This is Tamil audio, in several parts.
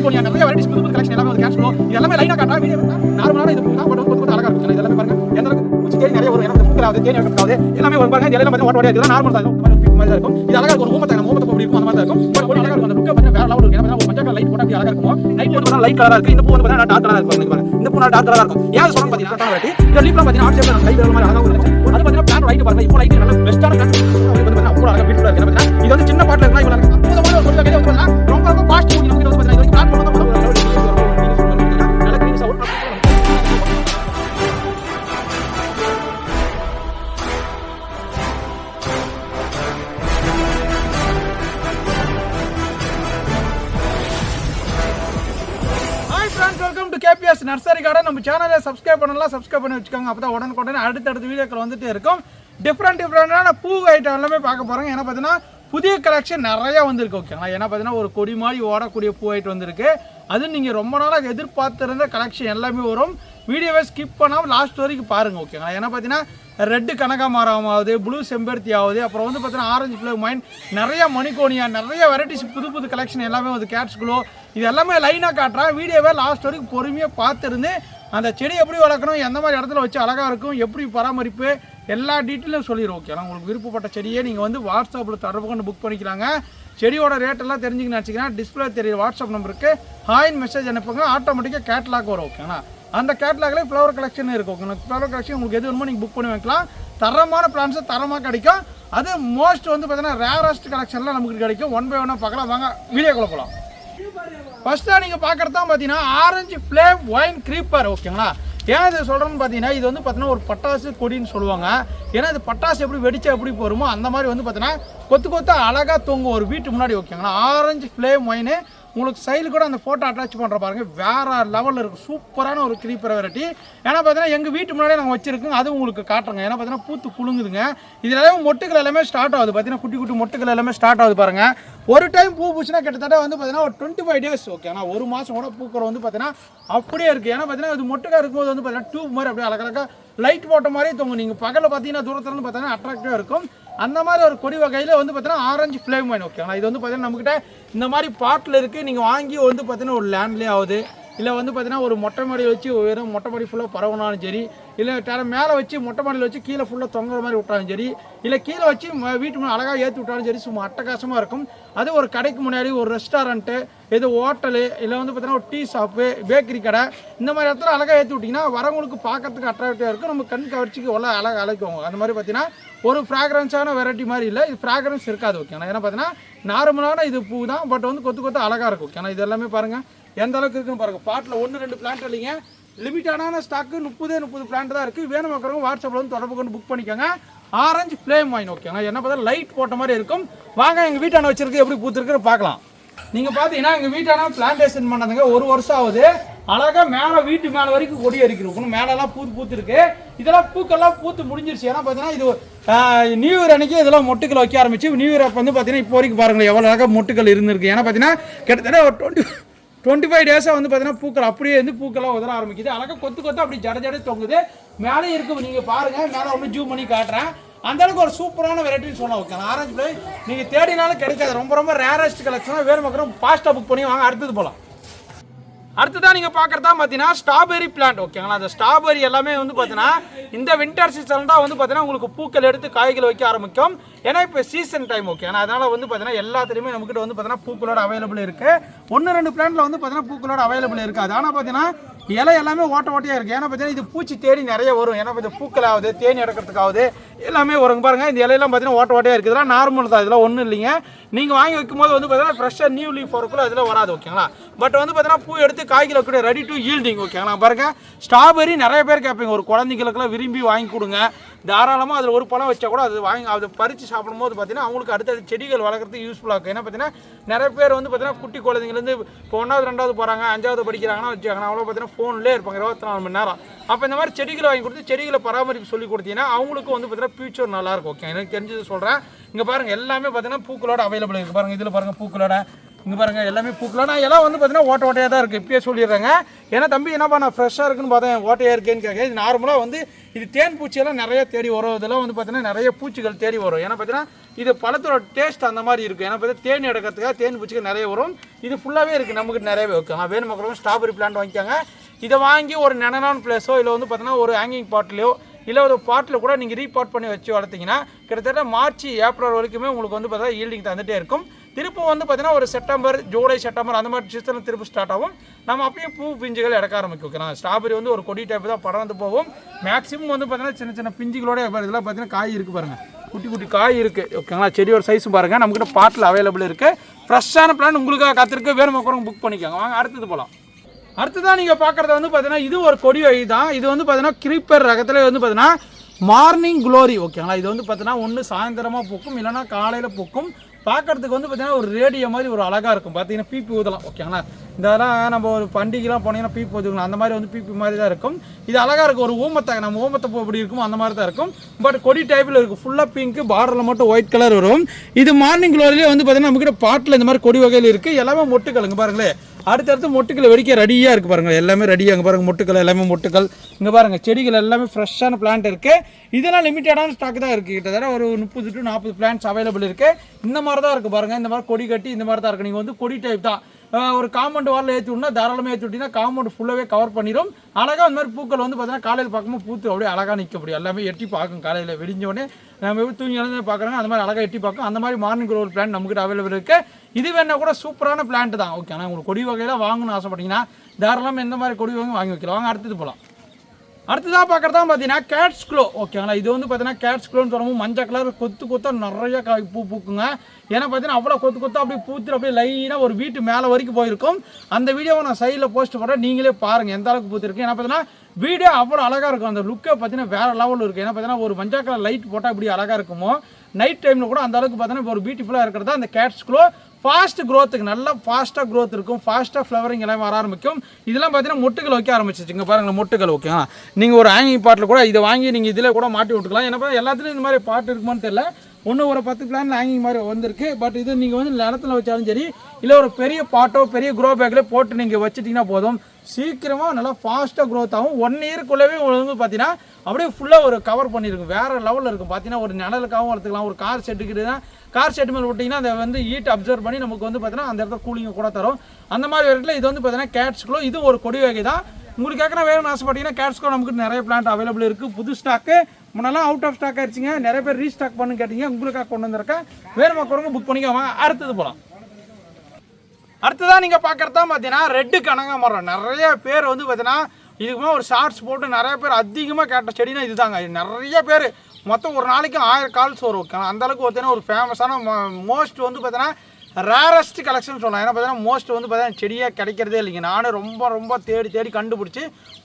மணிக்கோனியா நிறைய வெரைட்டிஸ் புது புது கலெக்ஷன் எல்லாமே கேஷ் ஃப்ளோ இது எல்லாமே காட்டா வீடியோ நார்மலான இது தான் பட் கொஞ்சம் அழகா இருக்கும். இது எல்லாமே பாருங்க. எந்த அளவுக்கு தேடி நிறைய வரும். ஆகுது தேடி எல்லாமே பாருங்க. இது எல்லாம் ஓட்ட ஓடியா இதெல்லாம் நார்மல் தான். இருக்கும் மாதிரி இருக்கும். இது அழகாக இருக்கும். ஒரு ஊமத்தை ஊமத்தை எப்படி இருக்கும். அந்த மாதிரி இருக்கும். பட் ஒரு அழகா இருக்கும். அந்த புக்கை வேற லெவல் இருக்கும் ஒரு மஞ்சள் லைட் அப்படி இருக்கும் லைட் போட்டு லைட் கலரா இருக்கு. இந்த பூ வந்து பார்த்தீங்கன்னா டார்க் இருக்கும். பாருங்க இந்த பூ டார்க் இருக்கும். ஏன் சொல்றேன் பார்த்தீங்கன்னா வெரைட்டி இந்த லீஃப்லாம் பார்த்தீங்கன்னா ஆட் ஷேப்ல லைட் மாதிரி அழகா இருக்கும் அது பார்த்தீங்கன்னா பிளான் லைட் பாருங்க. இப்போ லைட் பெஸ்ட்டான பிளான் அவ்வளோ இருக்கு. இது வந்து சின்ன பாட்டில் இருக்கா இவ்வளவு welcome to KPS nursery garden நம்ம சேனலை சப்ஸ்கிரைப் பண்ணலாம் சப்ஸ்கிரைப் பண்ணி வச்சுக்கோங்க. அப்போ தான் உடனுக்குடனே அடுத்தடுத்த வீடியோக்கள் வந்துட்டே இருக்கும். டிஃப்ரெண்ட் டிஃப்ரெண்டான பூ ஐட்டம் எல்லாமே பார்க்க போகிறோங்க ஏன்னா பார்த்தீங்கன்னா புதிய கலெக்ஷன் நிறையா வந்திருக்கு ஓகேங்களா ஏன்னா பார்த்தீங்கன்னா ஒரு கொடி மாதிரி ஓடக்கூடிய பூ ஐட்டம் வந்திருக்கு அது நீங்கள் ரொம்ப நாளாக எதிர்பார்த்துருந்த கலெக்ஷன் எல்லாமே வரும். வீடியோவை ஸ்கிப் பண்ணாமல் லாஸ்ட் வரைக்கும் பாருங்கள் ஓகேங்களா ஏன்னா பார்த்தீங்கன்னா ரெட்டு கனகாமரம் ஆகுது ப்ளூ செம்பருத்தி ஆகுது அப்புறம் வந்து பார்த்தீங்கன்னா ஆரஞ்சு ஃப்ளேவ் மைண்ட் நிறைய மணிக்கோனியா நிறைய வெரைட்டிஸ் புது புது கலெக்ஷன் எல்லாமே வந்து கேட்ஸ் குளோ இது எல்லாமே லைனாக காட்டுறா. வீடியோவை லாஸ்ட் வரைக்கும் பொறுமையாக பார்த்துருந்து அந்த செடி எப்படி வளர்க்கணும் எந்த மாதிரி இடத்துல வச்சு அழகாக இருக்கும் எப்படி பராமரிப்பு எல்லா டீட்டெயிலும் சொல்லிடுவோம் ஓகேங்களா உங்களுக்கு விருப்பப்பட்ட செடியை நீங்கள் வந்து வாட்ஸ்அப்பில் தொடர்பு கொண்டு புக் பண்ணிக்கலாங்க. செடியோட ரேட் எல்லாம் தெரிஞ்சுக்கணும் வச்சுக்கலாம் டிஸ்பிளே தெரியுற வாட்ஸ்அப் நம்பருக்கு ஹாயின் மெசேஜ் அனுப்புங்க. ஆட்டோமேட்டிக்காக கேட்லாக் வரும் ஓகேங்களா அந்த கேட்லாக்லேயே ஃப்ளவர் கலெக்ஷன் இருக்கும் உங்களுக்கு ஃப்ளவர் கலெக்ஷன் உங்களுக்கு எது வேணுமோ நீங்கள் புக் பண்ணி வைக்கலாம். தரமான பிளான்ஸு தரமாக கிடைக்கும். அது மோஸ்ட் வந்து பார்த்தீங்கன்னா ரேரஸ்ட் கலெக்ஷன்லாம் நமக்கு கிடைக்கும். ஒன் பை ஒன்னாக பார்க்கலாம். வாங்க வீடியோ போகலாம் ஃபர்ஸ்ட்டாக நீங்கள் பார்க்குறது தான் பார்த்தீங்கன்னா ஆரஞ்சு ஃப்ளேம் ஒயின் க்ரீப்பர் ஓகேங்களா ஏன் இதை சொல்கிறேன்னு பார்த்தீங்கன்னா இது வந்து பார்த்தீங்கன்னா ஒரு பட்டாசு கொடின்னு சொல்லுவாங்க. ஏன்னா இது பட்டாசு எப்படி வெடிச்சா எப்படி போருமோ அந்த மாதிரி வந்து பார்த்தீங்கன்னா கொத்து கொத்தா அழகாக தொங்கும் ஒரு வீட்டு முன்னாடி ஓகேங்களா ஆரஞ்சு ஃப்ளேம் ஒயின் உங்களுக்கு சைடில் கூட அந்த ஃபோட்டோ அட்டாச் பண்ணுற பாருங்க. வேறு லெவலில் இருக்கும். சூப்பரான ஒரு க்ரீப்பர் வெரைட்டி ஏன்னா பார்த்தீங்கன்னா எங்கள் வீட்டு முன்னாடியே நாங்கள் வச்சுருக்கோம். அது உங்களுக்கு காட்டுறேங்க. ஏன்னா பார்த்தீங்கன்னா பூத்து புழுங்குதுங்க இதில் எல்லாமே மொட்டுகள் எல்லாமே ஸ்டார்ட் ஆகுது. பார்த்தீங்கன்னா குட்டி குட்டி மொட்டுகள் எல்லாமே ஸ்டார்ட் ஆகுது பாருங்கள் ஒரு டைம் பூ பூச்சுன்னா கிட்டத்தட்ட வந்து பார்த்தீங்கன்னா ஒரு டுவெண்ட்டி ஃபைவ் டேஸ் ஓகே ஆனால் ஒரு மாதம் கூட பூக்கிற வந்து பார்த்தீங்கன்னா அப்படியே இருக்குது ஏன்னா பார்த்தீங்கன்னா இது மொட்டுக்காக இருக்கும்போது வந்து பார்த்தீங்கன்னா டியூப் மாதிரி அப்படியே அழகழகாக லைட் போட்ட மாதிரி தொங்கும். நீங்கள் பகலில் பார்த்தீங்கன்னா தூரத்துல இருந்து பார்த்தீங்கன்னா அட்ராக்டிவாக இருக்கும். அந்த மாதிரி ஒரு கொடி வகையில் வந்து பார்த்தீங்கன்னா ஆரஞ்சு ஃப்ளேம் வைன் ஓகேங்களா இது வந்து பார்த்தீங்கன்னா நம்மக்கிட்ட இந்த மாதிரி பாட்டில் இருக்குது நீங்கள் வாங்கி வந்து பார்த்தீங்கன்னா ஒரு லேண்ட்லேயே ஆகுது. இல்லை வந்து பார்த்தீங்கன்னா ஒரு மொட்டை மாடி வச்சு வெறும் மொட்டை மாடி ஃபுல்லாக பரவனாலும் சரி இல்லை டேர மேலே வச்சு மொட்டை மாடியில் வச்சு கீழே ஃபுல்லாக தொங்குற மாதிரி விட்டாலும் சரி இல்லை கீழே வச்சு ம- வீட்டு முன்னாடி அழகாக ஏற்றி விட்டாலும் சரி சும்மா அட்டகாசமாக இருக்கும். அது ஒரு கடைக்கு முன்னாடி ஒரு ரெஸ்டாரண்ட்டு இது ஹோட்டலு இல்லை வந்து பார்த்தீங்கன்னா ஒரு டீ ஷாப்பு பேக்கரி கடை இந்த மாதிரி இடத்துல அழகாக ஏற்றி விட்டிங்கன்னா வரவங்களுக்கு பார்க்கறதுக்கு அட்ராக்டிவாக இருக்கும். நம்ம கண் கவர்ச்சிக்கு உள்ள அழகாக அழைக்குவாங்க அந்த மாதிரி பார்த்தீங்கன்னா ஒரு ஃப்ராக்ரன்ஸான வெரைட்டி மாதிரி இல்லை இது ஃப்ராக்ரன்ஸ் இருக்காது ஓகே ஏன்னா பார்த்தீங்கன்னா நார்மலான இது பூ தான் பட் வந்து கொத்து கொத்து அழகாக இருக்கும் ஓகேண்ணா இது எல்லாமே பாருங்கள் எந்த அளவுக்கு இருக்குன்னு பாருங்கள் பாட்டில் ஒன்று ரெண்டு பிளான்ட் இல்லைங்க. லிமிட்டடான ஸ்டாக்கு முப்பதே முப்பது பிளான்ட் தான் இருக்குது வேணும் பார்க்குறவங்க வாட்ஸ்அப்பில் வந்து தொடர்பு கொண்டு புக் பண்ணிக்கோங்க. ஆரஞ்சு ஃப்ளேம் வாங்கி ஓகேங்க என்ன பார்த்தா லைட் போட்ட மாதிரி இருக்கும். வாங்க எங்கள் வீட்டான வச்சிருக்கு எப்படி பூத்துருக்குன்னு பார்க்கலாம். நீங்கள் பார்த்தீங்கன்னா எங்கள் வீட்டான பிளான்டேஷன் பண்ணதுங்க ஒரு வருஷம் ஆகுது. அழகாக மேலே வீட்டு மேலே வரைக்கும் கொடி அரிக்கிறோம் மேலெல்லாம் பூத்து பூத்துருக்கு இதெல்லாம் பூக்கெல்லாம் பூத்து முடிஞ்சிருச்சு. ஏன்னா பார்த்தீங்கன்னா இது நியூ இயர் அன்னைக்கு இதெல்லாம் மொட்டுக்கள் வைக்க ஆரம்பிச்சு. நியூ இயர் அப்போ வந்து பார்த்தீங்கன்னா இப்போ வரைக்கும் பாருங்களேன் எவ்வளோ அழகாக மொட்டுக்கள் இருந்திருக்கு. ஏன்னா பார்த்தீங்கன்னா கிட்டத்தட்ட ஒரு டுவெண்ட்டி டுவெண்ட்டி ஃபைவ் டேஸாக வந்து பார்த்தீங்கன்னா பூக்கள் அப்படியே வந்து பூக்கெல்லாம் உதற ஆரம்பிக்குது. அழகாக கொத்து கொத்து அப்படி ஜட ஜட தொங்குது. மேலே இருக்கு நீங்கள் பாருங்கள் மேலே ஒன்று ஜூம் பண்ணி காட்டுறேன். அந்த அளவுக்கு ஒரு சூப்பரான வெரைட்டின்னு சொல்லலாம் ஓகே ஆரஞ்சு பிளை நீங்கள் தேடினாலும் கிடைக்காது. ரொம்ப ரொம்ப ரேரஸ்ட் கலெக்ஷனாக வேறு மக்களும் ஃபாஸ்ட்டாக புக் பண்ணி வாங்க. அடுத்தது போகலாம் அடுத்ததான் நீங்கள் பார்க்குறதா பார்த்தீங்கன்னா ஸ்ட்ராபெரி பிளான்ட் ஓகேங்களா அந்த ஸ்ட்ராபெரி எல்லாமே வந்து பார்த்தீங்கன்னா இந்த வின்டர் சீசன் தான் வந்து பார்த்தீங்கன்னா உங்களுக்கு பூக்கள் எடுத்து காய்கள் வைக்க ஆரம்பிக்கும். ஏன்னா இப்போ சீசன் டைம் ஓகே அதனால் வந்து பார்த்தீங்கன்னா எல்லாத்துலேயுமே நம்மக்கிட்ட வந்து பார்த்தீங்கன்னா பூக்களோட அவைலபிள் இருக்குது ஒன்று ரெண்டு பிளான்ட்டில் வந்து பார்த்தீங்கன்னா பூக்களோட அவைலபிள் இருக்காது ஆனால் பார்த்தீங்கன்னா இலை எல்லாமே ஓட்ட ஓட்டையாக இருக்குது ஏன்னா பார்த்தீங்கன்னா இது பூச்சி தேடி நிறைய வரும். ஏன்னா இந்த பூக்கள் ஆகுது தேனி எடுக்கிறதுக்காகுது எல்லாமே வருங்க பாருங்கள் இந்த இலையெல்லாம் பார்த்தீங்கன்னா ஓட்ட ஓட்டையாக இருக்குது இதெல்லாம் நார்மல் தான். இதெல்லாம் ஒன்றும் இல்லைங்க. நீங்கள் வாங்கி வைக்கும்போது வந்து பார்த்தீங்கன்னா ஃப்ரெஷ்ஷாக நியூ லீஃப் வரக்குள்ள அதில் வராது ஓகேங்களா பட் வந்து பார்த்தீங்கன்னா பூ எடுத்து காய்கள் வைக்கக்கூடிய ரெடி டு ஈல்டிங் ஓகேங்களா பாருங்கள் ஸ்ட்ராபெரி நிறைய பேர் கேட்பீங்க. ஒரு குழந்தைங்களுக்குலாம் விரும்பி வாங்கி கொடுங்க. தாராளமாக அதில் ஒரு பழம் வச்சா கூட அது வாங்கி அதை பறித்து சாப்பிடும்போது பார்த்தீங்கன்னா அவங்களுக்கு அடுத்தது செடிகள் வளர்க்குறதுக்கு யூஸ்ஃபுல்லாக இருக்கும். ஏன்னா பார்த்தீங்கன்னா நிறைய பேர் வந்து பார்த்தீங்கன்னா குட்டி குழந்தைங்கலேருந்து இப்போ ஒன்றாவது ரெண்டாவது போகிறாங்க அஞ்சாவது படிக்கிறாங்கன்னா வச்சுக்காங்கன்னா அவ்வளோ பார்த்தீங்கன்னா ஃபோன்லேயே இருப்பாங்க இருபத்தி நாலு மணி நேரம். அப்போ இந்த மாதிரி செடிகளை வாங்கி கொடுத்து செடிகளை பராமரிப்பு சொல்லி கொடுத்தீங்கன்னா அவங்களுக்கும் வந்து பார்த்தீங்கன்னா ஃபியூச்சர் நல்லாயிருக்கும் ஓகே எனக்கு தெரிஞ்சது சொல்கிறேன் இங்கே பாருங்கள் எல்லாமே பார்த்தீங்கன்னா பூக்களோட அவைலபிள் இருக்குது பாருங்கள் இதில் பாருங்கள் பூக்களோட இங்கே பாருங்கள் எல்லாமே பூக்களோட எல்லாம் வந்து பார்த்தீங்கன்னா ஓட்ட ஓட்டையாக தான் இருக்குது இப்பயே சொல்லிடுறேங்க. ஏன்னா தம்பி என்னப்பா நான் ஃப்ரெஷ்ஷாக இருக்குன்னு பார்த்தேன். ஓட்டையாக இருக்கேன்னு கேட்க இது நார்மலாக வந்து இது தேன் பூச்சியெல்லாம் நிறைய தேடி வரும். இதெல்லாம் வந்து பார்த்தீங்கன்னா நிறைய பூச்சிகள் தேடி வரும். ஏன்னா பார்த்தீங்கன்னா இது பழத்தோட டேஸ்ட் அந்த மாதிரி இருக்கும் ஏன்னா பார்த்தா தேன் எடுக்கிறதுக்காக தேன் பூச்சிகள் நிறைய வரும். இது ஃபுல்லாகவே இருக்குது நமக்கு நிறையவே. வைக்கும் வேணும் மக்களும் ஸ்ட்ராபெரி பிளான்ட் வாங்கிக்காங்க. இதை வாங்கி ஒரு நினனான பிளேஸோ இல்லை வந்து பார்த்தீங்கன்னா ஒரு ஹேங்கிங் பாட்லேயோ இல்லை ஒரு பாட்டில் கூட நீங்கள் ரீபாட் பண்ணி வச்சு வளர்த்தீங்கன்னா கிட்டத்தட்ட மார்ச் ஏப்ரல் வரைக்குமே உங்களுக்கு வந்து பார்த்தா ஈல்டிங் தந்துகிட்டே இருக்கும். திருப்பும் வந்து பார்த்தீங்கன்னா ஒரு செப்டம்பர் ஜூலை செப்டம்பர் அந்த மாதிரி சீசனில் திருப்பி ஸ்டார்ட் ஆகும். நம்ம அப்பயும் பூ பிஞ்சுகள் இறக்க ஆரம்பிக்கும். ஓகேனா ஸ்ட்ராபெரி வந்து ஒரு கொடி டைப் தான் படர்ந்து போகும். மேக்ஸிமம் வந்து பார்த்தீங்கன்னா சின்ன சின்ன பிஞ்சுகளோட இதெல்லாம் பார்த்தீங்கன்னா காய் இருக்குது பாருங்கள் குட்டி குட்டி காய் இருக்குது ஓகேங்களா? செடியோட சைஸும் பாருங்கள் நம்மக்கிட்ட பாட்டில் அவைலபிள் இருக்குது ஃப்ரெஷ்ஷான பிளான் உங்களுக்காக காத்திருக்கு. வேணும் கூட புக் பண்ணிக்கோங்க. வாங்க அடுத்தது போகலாம் அடுத்ததான் நீங்கள் பார்க்குறது வந்து பார்த்தீங்கன்னா இது ஒரு கொடி வகை தான். இது வந்து பார்த்தீங்கன்னா கிரீப்பர் ரகத்தில் வந்து பார்த்தீங்கன்னா மார்னிங் குளோரி ஓகேங்களா? இது வந்து பார்த்தீங்கன்னா ஒன்று சாயந்தரமாக பூக்கும் இல்லைன்னா காலையில் பூக்கும். பார்க்கறதுக்கு வந்து பார்த்தீங்கன்னா ஒரு ரேடியோ மாதிரி ஒரு அழகாக இருக்கும். பார்த்தீங்கன்னா பிபி ஊதலாம். ஓகேங்களா இதெல்லாம் நம்ம ஒரு பண்டிகைலாம் போனீங்கன்னா பீப்பு வச்சுக்கணும். அந்த மாதிரி வந்து பீப்பு மாதிரி தான் இருக்கும். இது அழகாக இருக்கும். ஒரு ஊமத்தை நம்ம ஊமத்தை எப்படி இருக்கும் அந்த மாதிரி தான் இருக்கும். பட் கொடி டைப்பில் இருக்கும் ஃபுல்லாக பிங்க்கு பார்டரில் மட்டும் ஒயிட் கலர் வரும். இது மார்னிங் க்ளோரிலே வந்து பார்த்தீங்கன்னா நம்மக்கிட்ட பாட்டில் இந்த மாதிரி கொடி வகையில் இருக்குது எல்லாமே மொட்டுக்கலுங்க பாருங்களேன் அடுத்தடுத்து மொட்டுக்களை வெடிக்க ரெடியாக இருக்குது பாருங்கள் எல்லாமே ரெடியாக அங்கே பாருங்கள் மொட்டுக்கள் எல்லாமே மொட்டுக்கள். இங்கே பாருங்கள் செடிகள் எல்லாமே ஃப்ரெஷ்ஷான பிளான்ட் இருக்குது இதெல்லாம் லிமிட்டடான ஸ்டாக் தான் இருக்குது கிட்டத்தட்ட ஒரு முப்பது டு நாற்பது பிளான்ட்ஸ் அவைலபிள் இருக்குது இந்த மாதிரி தான் இருக்குது பாருங்கள் இந்த மாதிரி கொடி கட்டி இந்த மாதிரி தான் இருக்குது நீங்கள் வந்து கொடி டைப் தான். ஒரு காம்பவுண்ட் வாரில் ஏற்றி விட்னா தாராளமாக ஏற்றி விட்டிங்கன்னா காம்பவுண்ட் ஃபுல்லாகவே கவர் பண்ணிடும் அழகாக அந்த மாதிரி பூக்கள் வந்து பார்த்தீங்கன்னா காலையில் பார்க்கும்போது பூத்து அப்படியே அழகாக நிற்க முடியும். எல்லாமே எட்டி பார்க்கும் காலையில் விடிஞ்சோடனே நம்ம எப்படி தூங்கி எழுந்து பார்க்குறாங்க அந்த மாதிரி அழகாக எட்டி பார்க்கும். அந்த மாதிரி மார்னிங் ஒரு பிளான் நம்மகிட்ட அவைலபிள் இருக்குது இது வேணா கூட சூப்பரான பிளான்ட் தான். ஓகே ஆனால் உங்களுக்கு கொடி வகையில் வாங்கணும்னு ஆசைப்பட்டீங்கன்னா தாராளமாக எந்த மாதிரி கொடி வாங்கி வாங்கி வைக்கலாம். வாங்க அடுத்தது போகலாம் அடுத்ததாக பார்க்குறதா பார்த்தீங்கன்னா கேட்ஸ் க்ளோ ஓகேங்களா இது வந்து பார்த்தீங்கன்னா கேட்ஸ் க்ளோன்னு சொல்லும்போது மஞ்சள் கலர் கொத்து கொத்தா நிறைய காய் பூ பூக்குங்க. ஏன்னா பார்த்தீங்கன்னா அவ்வளோ கொத்து கொத்தா அப்படியே பூத்துட்டு அப்படியே லைனாக ஒரு வீட்டு மேலே வரைக்கும் போயிருக்கும். அந்த வீடியோவை நான் சைடில் போஸ்ட் பண்ணுறேன் நீங்களே பாருங்கள் எந்த அளவுக்கு பூத்துருக்கு. ஏன்னா பார்த்தீங்கன்னா வீடியோ அவ்வளோ அழகாக இருக்கும். அந்த லுக்கை பார்த்தீங்கன்னா வேறு லெவலில் இருக்குது ஏன்னா பார்த்தீங்கன்னா ஒரு மஞ்சள் கலர் லைட் போட்டால் இப்படி அழகாக இருக்குமோ? நைட் டைமில் கூட அந்த அளவுக்கு பார்த்தீங்கன்னா ஒரு பியூட்டிஃபுல்லாக இருக்கிறதா அந்த கேட்ஸ் க்ளோ ஃபாஸ்ட் க்ரோத்துக்கு நல்லா ஃபாஸ்ட்டாக க்ரோத் இருக்கும். ஃபாஸ்ட்டாக ஃப்ளவரிங் எல்லாம் வர ஆரம்பிக்கும். இதெல்லாம் பார்த்தீங்கன்னா மொட்டுகள் வைக்க ஆரம்பிச்சிச்சுங்க பாருங்கள் மொட்டுகள் ஓகேங்களா நீங்கள் ஒரு ஹேங்கிங் பாட்டில் கூட இதை வாங்கி நீங்கள் இதில் கூட மாட்டி விட்டுக்கலாம். ஏன்னா பார்த்தா எல்லாத்துலேயும் இந்த மாதிரி பாட்டு இருக்குமான்னு தெரியல. ஒன்று ஒரு பத்து பிளான் ஹேங்கிங் மாதிரி வந்திருக்கு. பட் இது நீங்கள் வந்து நிலத்துல வச்சாலும் சரி இல்லை ஒரு பெரிய பாட்டோ பெரிய க்ரோ பேக்கில் போட்டு நீங்கள் வச்சுட்டிங்கன்னா போதும். சீக்கிரமாக நல்லா ஃபாஸ்ட்டாக க்ரோத் ஆகும். ஒன் இயர்க்குள்ளவே வந்து பார்த்தீங்கன்னா அப்படியே ஃபுல்லாக ஒரு கவர் பண்ணியிருக்கும் வேறு லெவலில் இருக்கும். பார்த்தீங்கன்னா ஒரு நிழலுக்காகவும் வளர்த்துக்கலாம். ஒரு கார் செட்டுக்கிட்டுனா கார் செட்டு மேலே விட்டிங்கன்னா அதை வந்து ஹீட் அப்சர்வ் பண்ணி நமக்கு வந்து பார்த்தீங்கன்னா அந்த இடத்துல கூலிங்கை கூட தரும். அந்த மாதிரி இடத்துல இது வந்து பார்த்தீங்கன்னா கேட்ஸ்குள்ளோ இது ஒரு கொடி வகை தான். உங்களுக்கு கேட்குற வேணும்னு ஆசைப்பட்டீங்கன்னா கேட்ஸ்கோ நமக்கு நிறைய பிளான்ட் அவைலபிள் இருக்குது புது ஸ்டாக்கு முன்னெல்லாம் அவுட் ஆஃப் ஸ்டாக் ஆயிடுச்சுங்க. நிறைய பேர் ரீஸ்டாக் பண்ணு கேட்டீங்க. உங்களுக்காக கொண்டு வந்திருக்கேன். வேணுமா கொடுங்க புக் பண்ணிக்கோங்க. அடுத்தது போகலாம் அடுத்ததான் நீங்கள் பார்க்குறதா பார்த்தீங்கன்னா ரெட்டு கனகாமரம் நிறைய பேர் வந்து பார்த்தீங்கன்னா இதுக்குமே ஒரு ஷார்ட்ஸ் போட்டு நிறைய பேர் அதிகமாக கேட்ட செடினா இதுதாங்க. இது நிறைய பேர் மொத்தம் ஒரு நாளைக்கு ஆயிரம் கால்ஸ் வரும் ஓகே அந்த பார்த்தீங்கன்னா ஒரு ஃபேமஸான மோஸ்ட் வந்து பார்த்தீங்கன்னா ரேரஸ்ட் கலெக்ஷன் சொல்லலாம் ஏன்னா பார்த்தீங்கன்னா மோஸ்ட் வந்து பார்த்தீங்கன்னா செடியாக கிடைக்கிறதே இல்லைங்க. நானும் ரொம்ப ரொம்ப தேடி தேடி கண்டுபிடிச்சி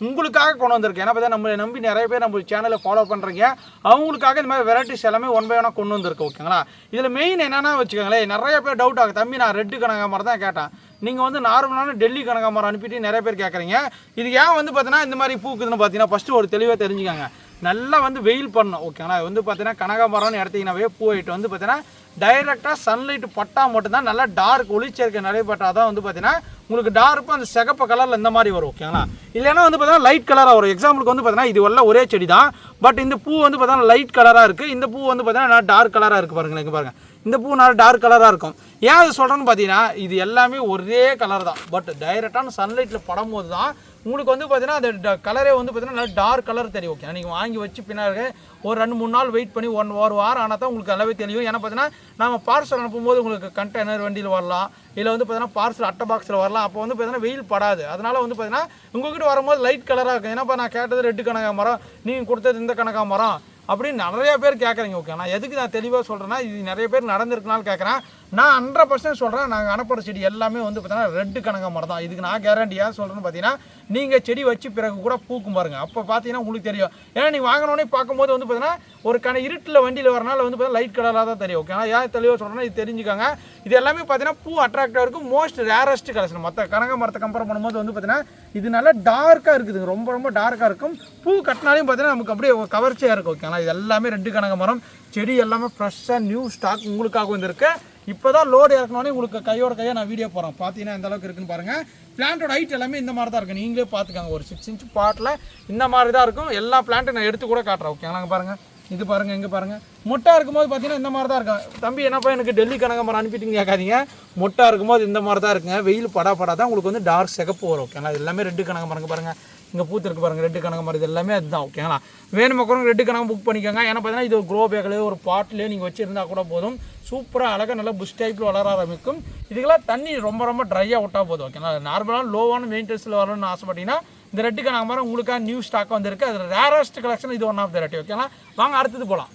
உங்களுக்காக கொண்டு வந்திருக்கேன். ஏன்னா பார்த்தீங்கன்னா நம்மளை நம்பி நிறைய பேர் நம்ம சேனலை ஃபாலோ பண்ணுறீங்க அவங்களுக்காக இந்த மாதிரி வெரைட்டிஸ் எல்லாமே ஒன் பை ஒன்னாக கொண்டு வந்திருக்கு ஓகேங்களா இதில் மெயின் என்னென்னா வச்சுக்கோங்களேன் நிறைய பேர் டவுட் ஆகும் தம்பி நான் ரெட்டு கனகாமரம் தான் கேட்டேன். நீங்கள் வந்து நார்மலான டெல்லி கனகாமரம் அனுப்பிட்டு நிறைய பேர் கேட்குறீங்க இது ஏன் வந்து பார்த்தீங்கன்னா இந்த மாதிரி பூக்குதுன்னு பார்த்தீங்கன்னா ஃபஸ்ட்டு ஒரு தெளிவாக தெரிஞ்சுக்கோங்க. நல்லா வந்து வெயில் பண்ணணும் ஓகேங்களா வந்து பார்த்தீங்கன்னா கனகாமரம்னு எடுத்தீங்கன்னாவே பூ ஆகிட்டு வந்து பார்த்தீங்கன்னா டைரெக்டாக சன்லைட் பட்டால் மட்டும்தான் நல்லா டார்க் ஒளிச்சேர்க்கை நடைபெற்றால் தான் வந்து பார்த்தீங்கன்னா உங்களுக்கு டார்க்கும் அந்த சிகப்பு கலரில் இந்த மாதிரி வரும் ஓகேங்களா இல்லைன்னா வந்து பார்த்தீங்கன்னா லைட் கலராக வரும். எக்ஸாம்பிளுக்கு வந்து பார்த்தீங்கன்னா இது எல்லாம் ஒரே செடி தான். பட் இந்த பூ வந்து பார்த்தீங்கன்னா லைட் கலராக இருக்குது இந்த பூ வந்து பார்த்தீங்கன்னா டார்க் கலராக இருக்குது பாருங்களேன் இங்கே பாருங்கள் இந்த பூ நல்லா டார்க் கலராக இருக்கும். ஏன் அது சொல்கிறேன்னு பார்த்தீங்கன்னா இது எல்லாமே ஒரே கலர் தான். பட் டைரெக்டான சன்லைட்டில் படும்போது தான் உங்களுக்கு வந்து பார்த்தீங்கன்னா அந்த கலரே வந்து பார்த்தீங்கன்னா நல்லா டார்க் கலர் தெரியும் ஓகே நீங்கள் வாங்கி வச்சு பின்னாடி ஒரு ரெண்டு மூணு நாள் வெயிட் பண்ணி ஒன் ஒரு வாரம் ஆனால் தான் உங்களுக்கு நல்லாவே தெரியும். ஏன்னா பார்த்தீங்கன்னா நம்ம பார்சல் அனுப்பும்போது உங்களுக்கு கண்டெய்னர் வண்டியில் வரலாம் இல்லை வந்து பார்த்தீங்கன்னா பார்சல் அட்டை பாக்ஸில் வரலாம். அப்போ வந்து பார்த்தீங்கன்னா வெயில் படாது. அதனால் வந்து பார்த்தீங்கன்னா உங்ககிட்ட வரும்போது லைட் கலராக இருக்கும். ஏன்னா நான் கேட்டது ரெட்டு மரம் நீங்கள் கொடுத்தது இந்த கனகாமரம் அப்படின்னு நிறைய பேர் கேட்குறீங்க ஓகே நான் எதுக்கு நான் தெளிவாக சொல்கிறேன்னா இது நிறைய பேர் நடந்திருக்கனால கேட்குறேன். நான் ஹண்ட்ரட் பர்சன்ட் சொல்கிறேன் நாங்கள் அனுப்புகிற செடி எல்லாமே வந்து பார்த்தீங்கன்னா ரெட்டு கனகாமரம் தான் இதுக்கு நான் கேரண்டி சொல்கிறேன்னு பார்த்தீங்கன்னா நீங்கள் செடி வச்சு பிறகு கூட பூக்கும் பாருங்கள் அப்போ பார்த்தீங்கன்னா உங்களுக்கு தெரியும். ஏன்னா நீங்கள் வாங்கினோடனே பார்க்கும்போது வந்து பார்த்தீங்கன்னா ஒரு கண இருட்டில் வண்டியில் வரனால வந்து பார்த்தீங்கன்னா லைட் கலராக தான் தெரியும். ஓகே ஏன் தெளிவாக சொல்கிறேன்னா இது தெரிஞ்சுக்கோங்க. இது எல்லாமே பார்த்தீங்கன்னா பூ அட்ராக்டாக இருக்கும். மோஸ்ட் ரேரஸ்ட் கலெக்ஷன் மற்ற கனக மரத்தை கம்பேர் பண்ணும்போது வந்து பார்த்தீங்கன்னா இது நல்லா டார்க்காக இருக்குதுங்க. ரொம்ப ரொம்ப டார்க்காக இருக்கும். பூ கட்டினாலையும் பார்த்தீங்கன்னா நமக்கு அப்படியே கவர்ச்சியாக இருக்கும். ஓகேங்களா இது எல்லாமே ரெண்டு கனக மரம். செடி எல்லாமே ஃப்ரெஷ்ஷாக நியூ ஸ்டாக் உங்களுக்காக வந்திருக்கு இப்போ தான் லோடு இறக்கணுன்னே உங்களுக்கு கையோட கையாக நான் வீடியோ போகிறேன் பார்த்தீங்கன்னா எந்த அளவுக்கு இருக்குன்னு பாருங்கள் பிளான்ட்டோட ஹைட் எல்லாமே இந்த மாதிரி தான் இருக்கும் நீங்களே பார்த்துக்கோங்க ஒரு சிக்ஸ் இன்ச் பாட்டில் இந்த மாதிரி தான் இருக்கும். எல்லா பிளான்ட்டும் நான் எடுத்து கூட காட்டுறேன். ஓகேங்களா பாருங்கள் இது பாருங்க இங்கே பாருங்க. மொட்டா இருக்கும்போது பார்த்தீங்கன்னா இந்த மாதிரி தான் இருக்கும். தம்பி என்னப்பா எனக்கு டெல்லி கனகமரம் அனுப்பிட்டுங்க கேட்காதீங்க. மொட்டா இருக்கும்போது இந்த மாதிரி தான் இருக்குங்க. வெயில் படா படா தான் உங்களுக்கு வந்து டார்க் சிகப்பு வரும். ஓகேங்களா எல்லாமே ரெட்டு கனகமரங்க பாருங்க. இங்கே பூத்திருக்கு பாருங்க ரெட்டு மாதிரி இது எல்லாமே அதுதான் ஓகேங்களா வேணும் மக்களும் ரெட்டு கணக்கு புக் பண்ணிக்கோங்க. ஏன்னா பார்த்தீங்கன்னா இது ஒரு க்ரோ பேக்கில் ஒரு பாட்டிலே நீங்கள் வச்சுருந்தா கூட போதும். சூப்பராக அழகாக நல்லா புஷ் டைப்பில் வளர ஆரம்பிக்கும். இதுக்கெல்லாம் தண்ணி ரொம்ப ரொம்ப ட்ரையாக விட்டால் போதும் ஓகேங்களா நார்மலாக லோவான மெயின்டென்ஸில் வரணும்னு ஆசைப்பட்டீங்கன்னா இந்த ரெட்டு கனகாமரம் உங்களுக்காக நியூ ஸ்டாக் வந்திருக்கு. அது ரேரஸ்ட் கலெக்ஷன் இது ஒன் ஆஃப் த ரெட்டி ஓகேங்களா வாங்க அடுத்தது போகலாம்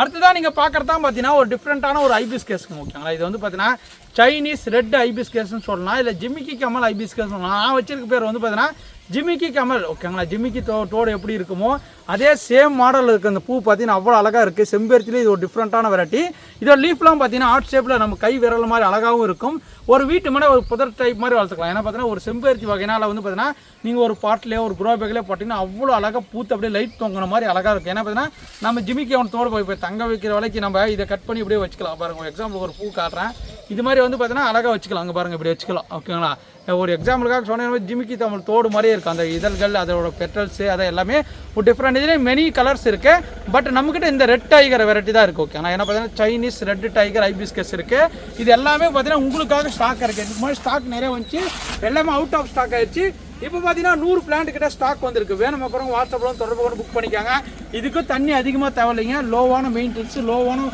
அடுத்ததான் நீங்கள் பார்க்குறது தான் பார்த்தீங்கன்னா ஒரு டிஃப்ரெண்ட்டான ஒரு ஐபிஸ் கேஸுங்க ஓகேங்களா இது வந்து பார்த்தீங்கன்னா சைனீஸ் ரெட் ஐபிஸ் கேஸ்னு சொல்லலாம். இல்லை ஜிமிக்கி கமல் ஐபிஸ் கேஸ் சொல்லலாம். நான் வச்சிருக்க பேர் வந்து பார்த்தீங்கன்னா ஜிமிக்கி கமல் ஓகேங்களா? ஜிமிக்கி தோ தோடு எப்படி இருக்குமோ அதே சேம் மாடலில் இருக்குது அந்த பூ பார்த்தீங்கன்னா அவ்வளோ அழகாக இருக்குது செம்பருத்திலேயே இது ஒரு டிஃப்ரெண்ட்டான வெரைட்டி இதோட லீஃப்லாம் பார்த்தீங்கன்னா ஆர்ட் ஷேப்பில் நம்ம கை விரல் மாதிரி அழகாகவும் இருக்கும். ஒரு வீட்டு மேலே ஒரு புதர் டைப் மாதிரி வளர்த்துக்கலாம். ஏன்னா பார்த்தீங்கன்னா ஒரு செம்பருத்தி வகையினால் வந்து பார்த்தீங்கன்னா நீங்கள் ஒரு பாட்டிலேயே ஒரு குரோ பேக்லேயே போட்டிங்கன்னா அவ்வளோ அழகாக பூத்து அப்படியே லைட் தொங்குன மாதிரி அழகாக இருக்கும் ஏன்னா பார்த்தீங்கன்னா நம்ம ஜிமிக்கி அவன் தோடு போய் போய் தங்க வைக்கிற வரைக்கும் நம்ம இதை கட் பண்ணி இப்படியே வச்சுக்கலாம். பாருங்கள் எக்ஸாம்பிள் ஒரு பூ காட்டுறேன். இது மாதிரி வந்து பார்த்தீங்கன்னா அழகாக வச்சுக்கலாம். அங்கே பாருங்கள் இப்படி வச்சுக்கலாம். ஓகேங்களா? ஒரு எக்ஸாம்பிளுக்காக சொன்னேன் ஜிமிக்கி தமிழ் தோடு மாதிரியே இருக்கும் அந்த இதழ்கள் அதோட பெட்டல்ஸு அதை எல்லாமே ஒரு டிஃப்ரெண்ட் இதுலேயே மெனி கலர்ஸ் இருக்குது பட் நம்மக்கிட்ட இந்த ரெட் டைகர் வெரைட்டி தான் இருக்குது ஓகே நான் என்ன பார்த்தீங்கன்னா சைனீஸ் ரெட் டைகர் ஐபிஸ்கஸ் இருக்குது இது எல்லாமே பார்த்தீங்கன்னா உங்களுக்காக ஸ்டாக் இருக்குது இதுக்கு மாதிரி ஸ்டாக் நிறைய வந்துச்சு. எல்லாமே அவுட் ஆஃப் ஸ்டாக் ஆயிடுச்சு. இப்போ பார்த்தீங்கன்னா நூறு பிளான்ட் கிட்ட ஸ்டாக் வந்திருக்கு. வேணும் அப்புறம் வாட்ஸ்அப்பில் தொடர்பு கொண்டு புக் பண்ணிக்காங்க. இதுக்கு தண்ணி அதிகமாக தேவையில்லைங்க. லோவான மெயின்டெனன்ஸ் லோவான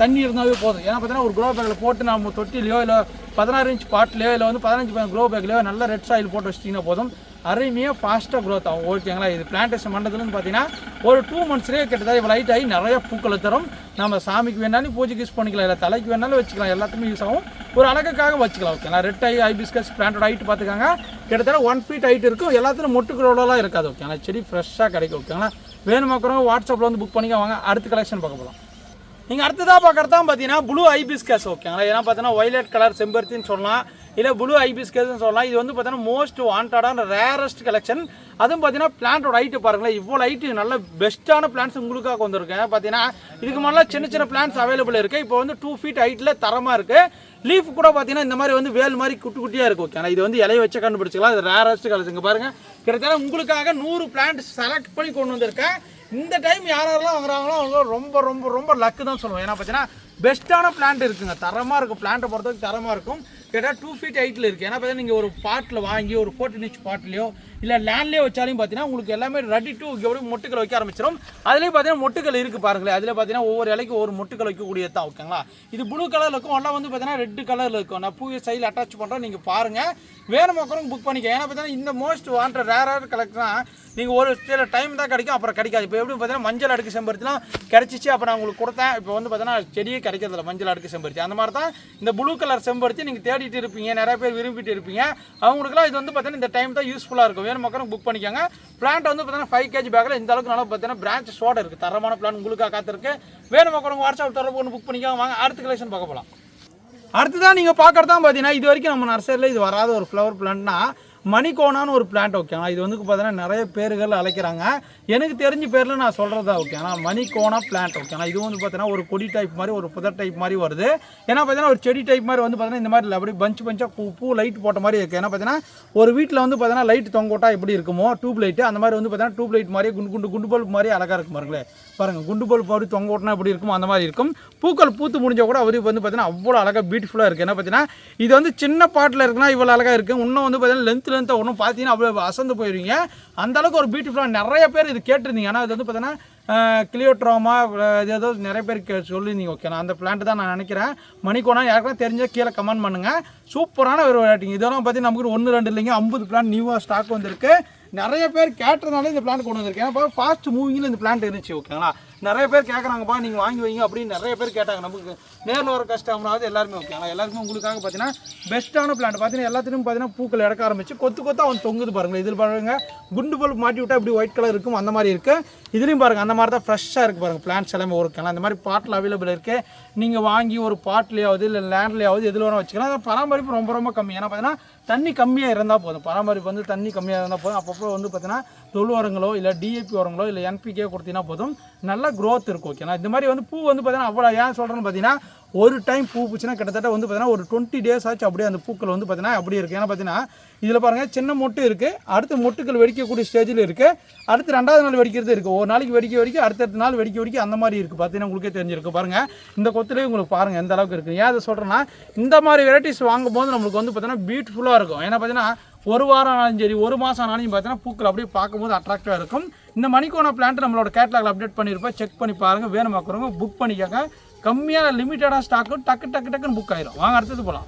தண்ணி இருந்தாவே போதும். ஏன்னா பார்த்தீங்கன்னா ஒரு க்ளோ பேக்கில் போட்டு நம்ம தொட்டிலையோ இல்லை பதினாறு இன்ச் பாட்டிலையோ இல்லை வந்து பதினஞ்சு க்ளோ பேக்லையோ நல்ல ரெட் சாயில் போட்டு வச்சிட்டிங்கன்னா போதும். அருமையாக ஃபாஸ்ட்டாக க்ரோத் ஆகும். ஓகேங்களா இது பிளான்டேஷன் பண்ணுறதுன்னு பார்த்தீங்கன்னா ஒரு டூ மந்த்ஸ்லேயே கிட்டத்தட்ட இவ்வளோ லைட் ஆகி நிறையா பூக்களை தரும். நம்ம சாமிக்கு வேணாலும் பூஜைக்கு யூஸ் பண்ணிக்கலாம். இல்லை தலைக்கு வேணாலும் வச்சுக்கலாம். எல்லாத்துக்குமே யூஸ் ஆகும். ஒரு அழகுக்காக வச்சுக்கலாம். ஓகேங்களா ரெட் ஐ ஐபிஸ்கஸ் பிளான்டோட ஹைட் பார்த்துக்காங்க கிட்டத்தட்ட ஒன் ஃபீட் ஹைட் இருக்கும். எல்லாத்துலையும் மொட்டுக்கிறோடலாம் இருக்காது. ஓகேங்களா செடி ஃப்ரெஷ்ஷாக கிடைக்கும். ஓகேங்களா வேணுமாக்கிறவங்க வாட்ஸ்அப்பில் வந்து புக் பண்ணிக்க வாங்க. அடுத்த கலெக்ஷன் பார்க்க போகலாம் நீங்கள் அடுத்ததாக பார்க்குறது தான் பார்த்தீங்கன்னா ப்ளூ ஐபிஸ்கஸ் ஓகேங்களா ஏன்னா பார்த்தீங்கன்னா ஒய்லட் கலர் செம்பருத்தின்னு சொல்லலாம். இல்லை ப்ளூ ஐபிஸ்கஸ்னு சொல்லலாம். இது வந்து பார்த்தீங்கன்னா மோஸ்ட் வாண்டடான ரேரஸ்ட் கலெக்ஷன் அதுவும் பார்த்தீங்கன்னா பிளான்ட்டோட ஹைட்டு பாருங்களேன். இவ்வளோ ஹைட்டு நல்ல பெஸ்ட்டான பிளான்ஸ் உங்களுக்காக வந்திருக்கேன் பார்த்தீங்கன்னா இதுக்கு முன்னாடி சின்ன சின்ன பிளான்ஸ் அவைலபிள் இருக்குது இப்போ வந்து டூ ஃபீட் ஹைட்டில் தரமாக இருக்குது லீஃப் கூட பார்த்தீங்கன்னா இந்த மாதிரி வந்து வேல் மாதிரி குட்டி குட்டியாக இருக்கும் ஓகே இது வந்து இலைய வச்சு கண்டுபிடிச்சிக்கலாம். இது ரேரஸ்ட் கலெக்ஷன் பாருங்கள் கிட்டத்தட்ட உங்களுக்காக நூறு பிளான்ட் செலக்ட் பண்ணி கொண்டு வந்திருக்கேன். இந்த டைம் யார் யாரெல்லாம் வாங்குறாங்களோ அவங்க ரொம்ப ரொம்ப ரொம்ப லக்கு தான் சொல்லுவேன். ஏன்னா பார்த்தீங்கன்னா பெஸ்ட்டான பிளான்ட் இருக்குங்க. தரமாக இருக்கும் பிளான்ட்டை பொறுத்தவரைக்கும் தரமாக இருக்கும். கேட்டால் டூ ஃபீட் ஹைட்டில் இருக்குது ஏன்னா பார்த்தீங்கன்னா நீங்கள் ஒரு பாட்டில் வாங்கி ஒரு ஃபோர்டின் இன்ச் பாட்டிலையோ இல்லை லேண்ட்லேயே வச்சாலும் பார்த்தீங்கன்னா உங்களுக்கு எல்லாமே ரெடி டு எப்படி மொட்டுக்கள் வைக்க ஆரம்பிச்சிடும் அதுலேயும் பார்த்தீங்கன்னா மொட்டுக்கள் இருக்குது பாருங்களேன். அதில் பார்த்தீங்கன்னா ஒவ்வொரு இலைக்கு ஒரு மொட்டுக்கள் வைக்கக்கூடியது தான் ஓகேங்களா இது ப்ளூ கலரில் இருக்கும். எல்லாம் வந்து பார்த்தீங்கன்னா ரெட் கலரில் இருக்கும். நான் பூ சைடில் அட்டாச் பண்ணுறேன் நீங்கள் பாருங்கள் வேணும் மக்களும் புக் பண்ணிக்க ஏன்னா பார்த்தீங்கன்னா இந்த மோஸ்ட் வாண்டட் ரேராக கலெக்ட்னா நீங்கள் ஒரு சில டைம் தான் கிடைக்கும். அப்புறம் கிடைக்காது. இப்போ எப்படி பார்த்தீங்கன்னா மஞ்சள் அடுக்கு செம்பருத்திலாம் கிடச்சிச்சு. அப்போ நான் உங்களுக்கு கொடுத்தேன். இப்போ வந்து பார்த்தீங்கன்னா செடியே கிடைக்கிறதில்ல. மஞ்சள் அடுக்கு செம்பருத்தி. அந்த மாதிரி தான் இந்த ப்ளூ கலர் செம்பருத்தி நீங்கள் தேடிட்டு இருப்பீங்க நிறைய பேர் விரும்பிட்டு இருப்பீங்க. அவங்களுக்குலாம் இது வந்து பார்த்தீங்கன்னா இந்த டைம் தான் யூஸ்ஃபுல்லாக இருக்கும். வேணும் மக்களும் புக் பண்ணிக்கோங்க. பிளான்ட் வந்து பார்த்தீங்கன்னா ஃபைவ் கேஜி பேக்கில் இந்த அளவுக்கு நல்லா பார்த்தீங்கன்னா பிரான்ச் சோட இருக்குது தரமான பிளான் உங்களுக்காக காத்திருக்கு. வேணும் மக்களும் வாட்ஸ்அப் தொடர்பு ஒன்று புக் பண்ணிக்கோங்க. வாங்க அடுத்த கலெக்ஷன் பார்க்க போகலாம் அடுத்ததான் நீங்கள் பார்க்குறது தான் பார்த்தீங்கன்னா இது வரைக்கும் நம்ம நர்சரியில் இது வராத ஒரு ஃப்ளவர் பிளான்ட்னா மணிக்கோணான்னு ஒரு பிளான்ட் ஓகேண்ணா இது வந்து பார்த்தீங்கன்னா நிறைய பேர்கள் அழைக்கிறாங்க. எனக்கு தெரிஞ்ச பேரில் நான் சொல்கிறதா ஓகேண்ணா மணிக்கோணா பிளான்ட் ஓகேண்ணா இது வந்து பார்த்தீங்கன்னா ஒரு கொடி டைப் மாதிரி ஒரு புதர் டைப் மாதிரி வருது. ஏன்னா பார்த்தீங்கன்னா ஒரு செடி டைப் மாதிரி வந்து பார்த்தீங்கன்னா இந்த மாதிரி இல்லை அப்படி பஞ்ச் பஞ்சாக பூ பூ லைட் போட்ட மாதிரி இருக்குது ஏன்னா பார்த்தீங்கன்னா ஒரு வீட்டில் வந்து பார்த்தீங்கன்னா லைட் தொங்கோட்டா எப்படி இருக்குமோ டியூப் லைட்டு அந்த மாதிரி வந்து பார்த்தீங்கன்னா டியூப் லைட் மாதிரி குண்டு குண்டு குண்டு பல்ப் மாதிரி அழகாக இருக்கும் பாருங்களே பாருங்கள் குண்டு பல்ப் மாதிரி தொங்கோட்டினா எப்படி இருக்கும் அந்த மாதிரி இருக்கும். பூக்கள் பூத்து முடிஞ்சால் கூட அவருக்கு வந்து பார்த்தீங்கன்னா அவ்வளோ அழகாக பியூட்டிஃபுல்லாக இருக்குது என்ன பார்த்தீங்கன்னா இது வந்து சின்ன பாட்டில் இருக்குன்னா இவ்வளோ அழகாக இருக்குது இன்னும் வந்து பார்த்தீங்கன்னா லென்த்தில் லென்த்தாக ஒன்றும் பார்த்தீங்கன்னா அவ்வளோ அசந்து போயிருவீங்க. அந்த அளவுக்கு ஒரு பியூட்டிஃபுல்லாக நிறைய பேர் இது கேட்டிருந்தீங்க. ஆனால் இது வந்து பார்த்தீங்கன்னா கிளியோட்ராமா இது ஏதோ நிறைய பேர் கே சொல்லியிருந்தீங்க. ஓகே நான் அந்த பிளான்ட் தான் நான் நினைக்கிறேன். மணிக்கோணா யாருக்கெல்லாம் தெரிஞ்சால் கீழே கமெண்ட் பண்ணுங்கள் சூப்பரான ஒரு வெரைட்டிங்க இதெல்லாம் பார்த்தீங்கன்னா நமக்கு ஒன்று ரெண்டு இல்லைங்க ஐம்பது பிளான் நியூவாக ஸ்டாக் வந்திருக்கு. நிறைய பேர் கேட்டதுனால இந்த பிளான் கொண்டு வந்திருக்கேன் ஏன்னா ஃபாஸ்ட் மூவிங்கில் இந்த பிளான்ட் இருந்துச்சு ஓகேங்களா நிறைய பேர் கேட்குறாங்கப்பா நீங்கள் வாங்கி வைங்க அப்படின்னு நிறைய பேர் கேட்டாங்க. நமக்கு நேரில் வர கஸ்டமராவது எல்லாருமே ஆனால் எல்லாேருக்குமே உங்களுக்காக பார்த்தீங்கன்னா பெஸ்ட்டான பிளான்ட் பார்த்தீங்கன்னா எல்லாத்துலையும் பார்த்தீங்கன்னா பூக்கள் இறக்க ஆரம்பிச்சு கொத்து கொத்தா அவன் தொங்குது பாருங்கள் இதில் பாருங்க குண்டு பல்ப் மாட்டி விட்டால் இப்படி ஒயிட் கலர் இருக்கும் அந்த மாதிரி இருக்குது இதுலேயும் பாருங்கள் அந்த மாதிரி தான் ஃப்ரெஷ்ஷாக இருக்குது பாருங்கள் பிளான்ட்ஸ் எல்லாமே ஓகேங்களா அந்த மாதிரி பாட்டில் அவைலபிள் இருக்குது நீங்கள் வாங்கி ஒரு பாட்லேயாவது இல்லை லேண்ட்லேயாவது எதில் வேணால் வச்சுக்கலாம். அதை பராமரிப்பு ரொம்ப ரொம்ப கம்மி. ஏன்னா பார்த்தீங்கன்னா தண்ணி கம்மியாக இருந்தால் போதும். பராமரிப்பு வந்து தண்ணி கம்மியாக இருந்தால் போதும். அப்பப்போ வந்து பார்த்தீங்கன்னா தொழு உரங்களோ இல்லை டிஏபி உரங்களோ இல்லை என்பிகே கொடுத்தீங்கன்னா போதும். நல்ல நல்லா க்ரோத் இருக்கும் ஓகேனா இந்த மாதிரி வந்து பூ வந்து பார்த்தீங்கன்னா அவ்வளோ ஏன் சொல்கிறேன்னு பார்த்தீங்கன்னா ஒரு டைம் பூ பூச்சுன்னா கிட்டத்தட்ட வந்து பார்த்தீங்கன்னா ஒரு டுவெண்ட்டி டேஸ் ஆச்சு அப்படியே அந்த பூக்கள் வந்து பார்த்தீங்கன்னா அப்படியே இருக்குது ஏன்னா பார்த்தீங்கன்னா இதில் பாருங்கள் சின்ன மொட்டு இருக்குது அடுத்து மொட்டுக்கள் வெடிக்கக்கூடிய ஸ்டேஜில் இருக்குது அடுத்து ரெண்டாவது நாள் வெடிக்கிறது இருக்குது ஒரு நாளைக்கு வெடிக்க வெடிக்க அடுத்தடுத்த நாள் வெடிக்க வெடிக்க அந்த மாதிரி இருக்குது பார்த்தீங்கன்னா உங்களுக்கே தெரிஞ்சிருக்கு. பாருங்கள் இந்த கொத்துலேயே உங்களுக்கு பாருங்கள் எந்த அளவுக்கு இருக்குது ஏன் அதை சொல்கிறேன்னா இந்த மாதிரி வெரைட்டிஸ் வாங்கும்போது நம்மளுக்கு வந்து பார்த்தீங்கன்னா பியூட்டிஃபுல்லாக இருக்கும். ஏன்னா பார்த்தீங்கன்னா ஒரு வாரம் ஆனாலும் சரி ஒரு மாதம் ஆனாலும் பார்த்தீங்கன்னா பூக்கள் அப்படியே பார்க்கும்போது அட்ராக்டிவாக இருக்கும். இந்த மணிக்கோண பிளான்ட் நம்மளோட கேட்லாகில் அப்டேட் பண்ணியிருப்போம் செக் பண்ணி பாருங்கள் வேணுமாக்குறவங்க புக் பண்ணிக்கோங்க. கம்மியான லிமிட்டடாக ஸ்டாக்கு டக்கு டக்கு டக்குன்னு புக் ஆயிரும். வாங்க அடுத்தது போகலாம்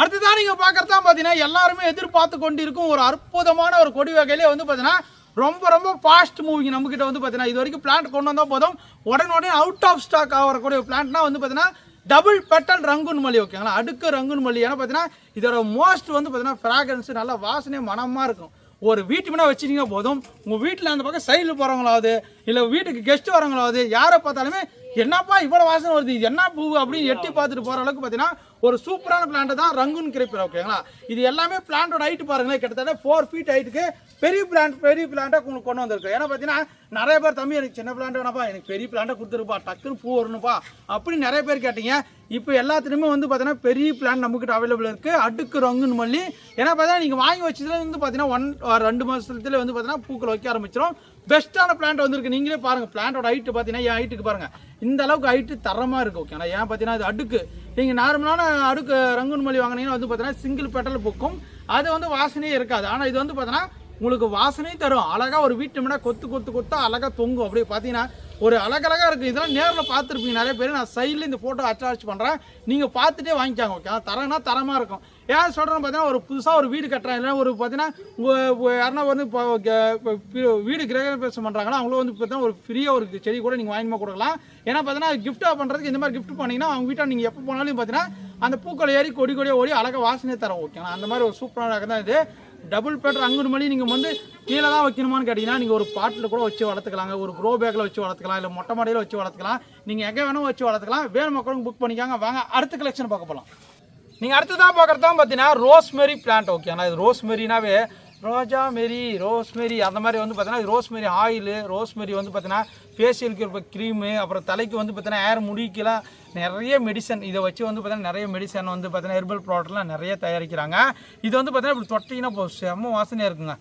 அடுத்ததான் நீங்கள் பார்க்குறது தான் பார்த்தீங்கன்னா எல்லாருமே எதிர்பார்த்து கொண்டிருக்கும் ஒரு அற்புதமான ஒரு கொடி வகையிலே வந்து பார்த்தீங்கன்னா ரொம்ப ரொம்ப ஃபாஸ்ட் மூவிங் நம்மக்கிட்ட வந்து பார்த்தீங்கன்னா இது வரைக்கும் பிளான்ட் கொண்டு வந்தால் போதும். உடனே உடனே அவுட் ஆஃப் ஸ்டாக் ஆகக்கூடிய பிளான்ட்னா வந்து பார்த்தீங்கன்னா டபுள் பெட்டல் ரங்குன் மல்லி ஓகேங்களா அடுக்கு ரங்குன் மல்லி. ஏன்னா பார்த்தீங்கன்னா இதோட மோஸ்ட் வந்து பார்த்தீங்கன்னா ஃப்ராக்ரன்ஸ் நல்லா வாசனை மனமாக இருக்கும். ஒரு வீட்டு மேலே வச்சிட்டீங்கன்னா போதும். உங்கள் வீட்டில் அந்த பக்கம் சைடில் போகிறவங்களாவது இல்லை வீட்டுக்கு கெஸ்ட் வரவங்களாவது யாரை பார்த்தாலுமே என்னப்பா இவ்வளோ வாசனை வருது? என்ன பூ? அப்படின்னு எட்டி பார்த்துட்டு போகிற அளவுக்கு பார்த்தீங்கன்னா ஒரு சூப்பரான பிளான்ட் தான் ரங்குன் கிரிப்பர் ஓகேங்களா இது எல்லாமே பிளான்ட்டோட ஹைட் பாருங்களேன். கிட்டத்தட்ட ஃபோர் ஃபீட் ஹைட்டுக்கு பெரிய பிளான்ட் பெரிய பிளான்ட்டாக உங்களுக்கு கொண்டு வந்திருக்கு. ஏன்னா பார்த்தீங்கன்னா நிறைய பேர் தம்பி எனக்கு சின்ன பிளான்ட் வேணாப்பா எனக்கு பெரிய பிளான்ட்டை கொடுத்துருப்பா. டக்குன்னு பூ வரணுப்பா அப்படின்னு நிறைய பேர் கேட்டீங்க. இப்போ எல்லாத்துலேயுமே வந்து பார்த்தீங்கன்னா பெரிய பிளான் நம்மக்கிட்ட அவைலபிள் இருக்குது அடுக்கு ரங்குன்னு மல்லி. ஏன்னா பார்த்தீங்கன்னா நீங்கள் வாங்கி வச்சதுல வந்து பார்த்தீங்கன்னா ஒன் ரெண்டு மாதத்துல வந்து பார்த்தீங்கன்னா பூக்கள் வைக்க ஆரம்பிச்சிடும் பெஸ்ட்டான பிளான்ட் வந்துருக்கு. நீங்களே பாருங்கள் பிளான்ட்டோட ஹைட்டு பார்த்தீங்கன்னா என் ஹைட்டுக்கு பாருங்கள் இந்த அளவுக்கு ஹைட்டு தரமாக இருக்குது ஓகே ஏன் பார்த்தீங்கன்னா இது அடுக்கு. நீங்கள் நார்மலான அடுக்கு ரங்குன் மொழி வாங்கினீங்கன்னா வந்து பார்த்தீங்கன்னா சிங்கிள் பெட்டல் புக்கும் அது வந்து வாசனையே இருக்காது. ஆனால் இது வந்து பார்த்தீங்கன்னா உங்களுக்கு வாசனையும் தரும். அழகாக ஒரு வீட்டு முன்னாடி கொத்து கொத்து கொத்தா அழகாக தொங்கும். அப்படியே பார்த்தீங்கன்னா ஒரு அழகழகாக இருக்குது இதெல்லாம் நேரில் பார்த்துருப்பீங்க. நிறைய பேர் நான் சைடில் இந்த ஃபோட்டோ அட்டாச் பண்ணுறேன் நீங்கள் பார்த்துட்டே வாங்கிக்காங்க. ஓகே? தரம்னா தரமாக இருக்கும். ஏன் சொல்கிறேன்னு பார்த்தீங்கன்னா ஒரு புதுசாக ஒரு வீடு கட்டுறாங்க. இல்லைன்னா ஒரு பார்த்தீங்கன்னா யாருன்னா வந்து இப்போ வீடு கிரகப்பிரவேசம் பண்ணுறாங்கன்னா அவங்களும் வந்து பார்த்தீங்கன்னா ஒரு ஃப்ரீயாக ஒரு செடி கூட நீங்கள் வாங்கிமா கொடுக்கலாம். ஏன்னா பார்த்தீங்கன்னா கிஃப்ட்டாக பண்ணுறதுக்கு இந்த மாதிரி கிஃப்ட் பண்ணிங்கன்னா அவங்க வீட்டை நீங்கள் எப்போ போனாலும் பார்த்தீங்கன்னா அந்த பூக்களை ஏறி கொடி கொடியாக ஓடி அழகாக வாசனை தரோம். ஓகேங்களா அந்த மாதிரி ஒரு சூப்பரான ரகம் தான் இது. டபுள் பெட்டர் அங்குடு மணி நீங்கள் வந்து கீழே தான் வைக்கணுமான்னு கேட்டிங்கன்னா நீங்கள் ஒரு பாட்டில் கூட வச்சு வளர்த்துக்கலாங்க. ஒரு க்ரோ பேக்கில் வச்சு வளர்த்துக்கலாம். இல்லை மொட்டை மாடியில் வச்சு வளர்த்துக்கலாம். நீங்கள் எங்கே வேணும் வச்சு வளர்த்துக்கலாம். வேணும் மக்களும் புக் பண்ணிக்காங்க. வாங்க அடுத்த கலெக்ஷன் பார்க்க போகலாம் நீங்கள் அடுத்ததாக பார்க்குறது தான் பார்த்தீங்கன்னா ரோஸ்மெரி பிளான்ட் ஓகேண்ணா இது ரோஸ்மெரினாவே ரோஜா மெரி ரோஸ்மெரி அந்த மாதிரி வந்து பார்த்தீங்கன்னா இது ரோஸ்மெரி ஆயிலு ரோஸ்மெரி வந்து பார்த்தீங்கன்னா ஃபேஷியலுக்கு இருப்ப க்ரீமு அப்புறம் தலைக்கு வந்து பார்த்தீங்கன்னா ஏர் முடிக்கலாம் நிறைய மெடிசன் இதை வச்சு வந்து பார்த்தீங்கன்னா நிறைய மெடிசன் வந்து பார்த்தீங்கன்னா ஹெர்பல் ப்ராடக்ட்லாம் நிறைய தயாரிக்கிறாங்க. இது வந்து பார்த்தீங்கன்னா இப்படி தொட்டிங்கன்னா இப்போ செம்ம வாசனையாக இருக்குங்க.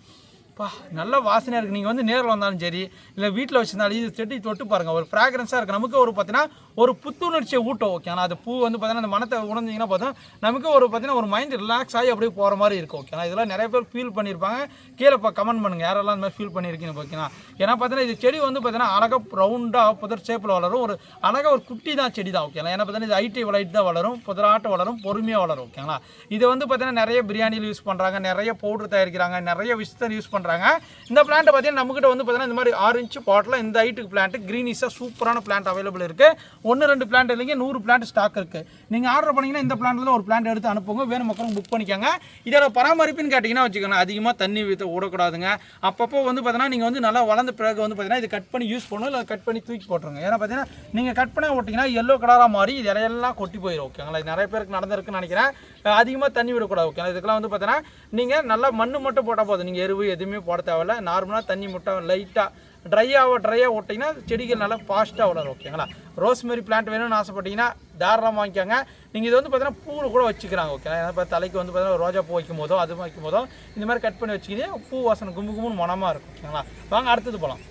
பா நல்ல வாசனையாக இருக்குது நீங்கள் வந்து நேரில் வந்தாலும் சரி இல்லை வீட்டில் வச்சுருந்தாலும் இது செடி தொட்டு பாருங்கள் ஒரு ஃப்ராக்ரன்ஸாக இருக்குது நமக்கு ஒரு பார்த்தீங்கன்னா ஒரு புத்துணர்ச்சியை ஊட்டும் ஓகே ஆனால் அது பூ வந்து பார்த்தீங்கன்னா அந்த மனத்தை உணர்ந்தீங்கன்னா பார்த்தா நமக்கு ஒரு பார்த்தீங்கன்னா ஒரு மைண்ட் ரிலாக்ஸ் ஆகி அப்படியே போகிற மாதிரி இருக்கும் ஓகேனா இதெல்லாம் நிறைய பேர் ஃபீல் பண்ணியிருப்பாங்க கீழே இப்போ கமெண்ட் பண்ணுங்கள் யாரெல்லாம் அந்த மாதிரி ஃபீல் பண்ணியிருக்கீங்க ஓகேனா ஏன்னா பார்த்தீங்கன்னா இது செடி வந்து பார்த்தீங்கன்னா அழகாக ரவுண்டாக புதர் ஷேப்பில் வளரும். ஒரு அழகாக ஒரு குட்டி தான் செடி தான் ஓகேங்களா ஏன்னா பார்த்தீங்கன்னா இது ஐடி வளைட்டு தான் வளரும் புதராட்ட வளரும் பொறுமையாக வளரும் ஓகேங்களா இது வந்து பார்த்தீங்கன்னா நிறைய பிரியாணியில் யூஸ் பண்ணுறாங்க நிறைய பவுடர் தயாரிக்கிறாங்க நிறைய விஷயத்தை யூஸ் பண்ணுறாங்க இந்த பிளான்ட்டை பார்த்தீங்கன்னா நம்மகிட்ட வந்து பார்த்தீங்கன்னா இந்த மாதிரி ஆறு இன்ச்சு பாட்டில் இந்த ஹைட்டுக்கு பிளான்ட் க்ரீனிஷாக சூப்பரான பிளான்ட் அவைலபிள் இருக்குது ஒன்று ரெண்டு பிளான்ட் இல்லைங்க நூறு பிளான்ட் ஸ்டாக் இருக்குது நீங்கள் ஆர்டர் பண்ணீங்கன்னா இந்த பிளான்ட்டில் ஒரு பிளான்ட் எடுத்து அனுப்புங்க. வேணும் மக்களும் புக் பண்ணிக்கோங்க. இதோட பராமரிப்புன்னு கேட்டிங்கன்னா வச்சுக்கோங்க அதிகமாக தண்ணி வித்த விடக்கூடாதுங்க அப்பப்போ வந்து பார்த்தீங்கன்னா நீங்கள் வந்து நல்லா வளர்ந்த பிறகு வந்து பார்த்தீங்கன்னா இது கட் பண்ணி யூஸ் பண்ணணும் இல்லை கட் பண்ணி தூக்கி போட்டுருங்க. ஏன்னா பார்த்தீங்கன்னா நீங்கள் கட் பண்ண விட்டிங்கன்னா எல்லோ கலராக மாறி இது இலையெல்லாம் கொட்டி போயிடும் ஓகேங்களா இது நிறைய பேருக்கு நடந்திருக்குன்னு நினைக்கிறேன். அதிகமாக தண்ணி விடக்கூடாது ஓகேங்களா இதுக்கெல்லாம் வந்து பார்த்தீங்கன்னா நீங்கள் நல்லா மண் மட்டும் போட்டால் போதும். நீங்கள் எருவு எதுவுமே போட தேவையில்ல. நார்மலாக தண்ணி மட்டும் லைட்டாக ட்ரையாக ட்ரையாக விட்டிங்கன்னா செடிகள் நல்லா ஃபாஸ்ட்டாக வளரும் ஓகேங்களா ரோஸ்மெரி பிளான்ட் வேணும்னு ஆசைப்பட்டீங்கன்னா தாராளமாக வாங்கிக்கோங்க. நீங்கள் இது வந்து பார்த்தீங்கன்னா பூ கூட வச்சுக்கிறாங்க ஓகேங்களா ஏன்னா இப்போ தலைக்கு வந்து பார்த்தீங்கன்னா ரோஜா பூ வைக்கும் போதோ அது வைக்கும் போதோ இந்த மாதிரி கட் பண்ணி வச்சுக்கிட்டே பூ வாசனை கும்பு கும்புன்னு மனமாக இருக்கும் ஓகேங்களா வாங்க அடுத்தது போகலாம்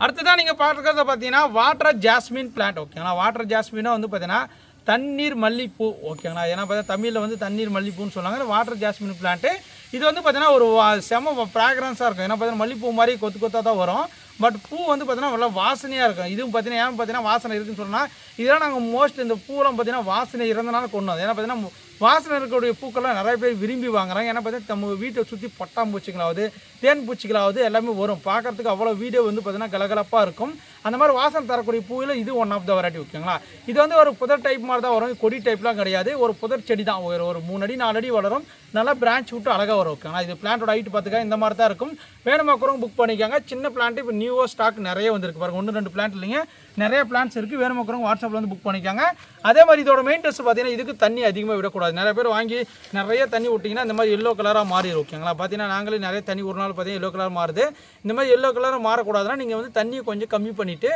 அடுத்ததான் நீங்கள் பார்க்குறத பார்த்தீங்கன்னா வாட்டர் ஜாஸ்மின் பிளான்ட் ஓகேங்களா வாட்டர் ஜாஸ்மினாக வந்து பார்த்தீங்கன்னா தண்ணீர் மல்லிப்பூ ஓகேங்களா ஏன்னா பார்த்தா தமிழில் வந்து தண்ணீர் மல்லிப்பூன்னு சொல்லுவாங்க. வாட்டர் ஜாஸ்மின் பிளான்ட்டு இது வந்து பார்த்தீங்கன்னா ஒரு செம ஃப்ராக்ரன்ஸாக இருக்கும். ஏன்னா பார்த்தீங்கன்னா மல்லிப்பூ மாதிரி கொத்து கொத்தாக தான் வரும். பட் பூ வந்து பார்த்தீங்கன்னா நல்லா வாசனையாக இருக்கும். இதுவும் பார்த்தீங்கன்னா ஏன் பார்த்தீங்கன்னா வாசனை இருக்குன்னு சொன்னால் இதெல்லாம் நாங்கள் மோஸ்ட் இந்த பூலாம் பார்த்தீங்கன்னா வாசனை இருந்தனால கொண்டு வந்தோம் ஏன்னா பார்த்தீங்கன்னா வாசனை இருக்கக்கூடிய பூக்கள்லாம் நிறைய பேர் விரும்பி வாங்குறாங்க. ஏன்னா பார்த்தீங்கன்னா நம்ம வீட்டை சுற்றி பட்டாம்பூச்சிகளாவது தேன் பூச்சிகளாவது எல்லாமே வரும். பார்க்கறதுக்கு அவ்வளோ வீடியோ வந்து பார்த்தீங்கன்னா கலகலப்பாக இருக்கும். அந்த மாதிரி வாசனை தரக்கூடிய பூவில் இது ஒன் ஆஃப் த வெரைட்டி ஓகேங்களா? இது வந்து ஒரு புதர் டைப் மாதிரி தான் வரும். கொடி டைப்லாம் கிடையாது. ஒரு புதர் செடி தான். ஒரு ஒரு மூணு அடி நாலு அடி வளரும். நல்லா பிரான்ச் விட்டு அழகாக வரும் ஓகேங்களா? இது பிளான்ட்டோட ஹைட் பார்த்துக்க இந்த மாதிரி தான் இருக்கும். வேணுமாக்கிறவங்க புக் பண்ணிக்கோங்க. சின்ன பிளான்ட் இப்போ நியூவாக ஸ்டாக் நிறைய வந்திருக்கு. பாருங்க ஒன்று ரெண்டு பிளான்ட் இல்லைங்க. நிறைய பிளான்ஸ் இருக்குது வேணுமாக்கிறவங்க வாட்ஸ்அப்பில் வந்து புக் பண்ணிக்கோங்க. அதே மாதிரி இதோட மெயின்டெனன்ஸ் பார்த்தீங்கன்னா இதுக்கு தண்ணி அதிகமாக விடக்கூடாது. நிறைய பேர் வாங்கி நிறைய தண்ணி விட்டிங்கன்னா இந்த மாதிரி எல்லோ கலராக மாறிடும் ஓகேங்களா பார்த்தீங்கன்னா நாங்களே நிறைய தண்ணி ஒரு நாள் பார்த்தீங்கன்னா எல்லோ கலர் மாறுது. இந்த மாதிரி எல்லோ கலராக மாறக்கூடாதுன்னா நீங்கள் வந்து தண்ணியை கொஞ்சம் கம்மி பண்ணிவிட்டு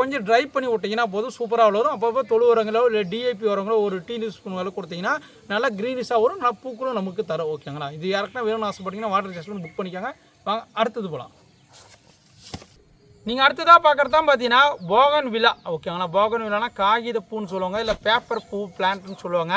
கொஞ்சம் ட்ரை பண்ணி விட்டிங்கன்னா போதும் சூப்பராக வளரும். அப்பப்போ தொழு உரங்களோ இல்லை டிஏபி உரங்களோ ஒரு டீ ஸ்பூன் அளவு கொடுத்தீங்கன்னா நல்லா க்ரீனிஷாக வரும். நல்லா பூக்களும் நமக்கு தரும் ஓகேங்களா இது யாருக்குன்னா வேணும்னு ஆசைப்பட்டீங்கன்னா வாட்டர் ஜஸ்ட் புக் பண்ணிக்கோங்க. வாங்க அடுத்தது போகலாம் நீங்கள் அடுத்ததாக பார்க்குறது தான் பார்த்தீங்கன்னா போகன் விழா ஓகேங்களா போகன் விழானா காகித பூன்னு சொல்லுவாங்க இல்லை பேப்பர் பூ பிளான்ட்னு சொல்லுவாங்க.